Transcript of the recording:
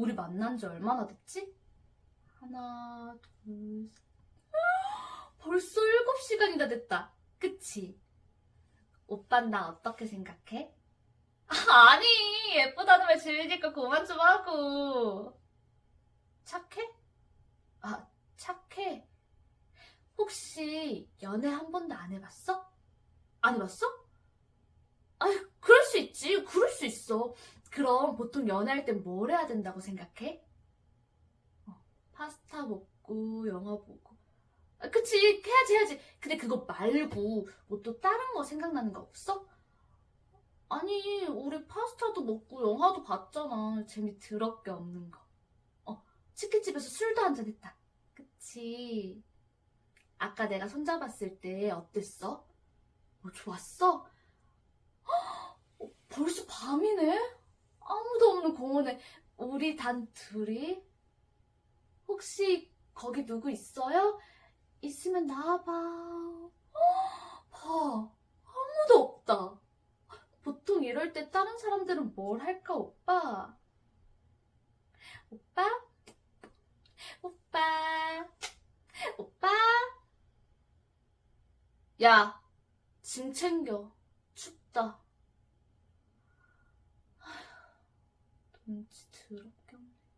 우리 만난 지 얼마나 됐지? 하나, 둘, 셋. 벌써 일곱 시간이나 됐다. 그치? 오빤 나 어떻게 생각해? 아니, 예쁘다는 말 즐기니까 그만 좀 하고. 착해? 아, 착해. 혹시 연애 한 번도 안 해봤어? 안 해봤어? 아이, 그럴 수 있지. 그럴 수 있어. 그럼 보통 연애할 땐 뭘 해야 된다고 생각해? 어, 파스타 먹고, 영화 보고. 아, 그치, 해야지, 해야지. 근데 그거 말고, 뭐 또 다른 거 생각나는 거 없어? 아니, 우리 파스타도 먹고, 영화도 봤잖아. 재미 더럽게 없는 거. 어, 치킨집에서 술도 한잔 했다. 그치. 아까 내가 손잡았을 때 어땠어? 뭐 좋았어? 헉, 어, 벌써 밤이네? 없는 공원에 우리 단 둘이? 혹시 거기 누구 있어요? 있으면 나와봐. 헉, 봐, 아무도 없다. 보통 이럴 때 다른 사람들은 뭘 할까, 오빠? 오빠? 오빠? 오빠? 야, 짐 챙겨. 춥다. 눈치 더럽게 없네.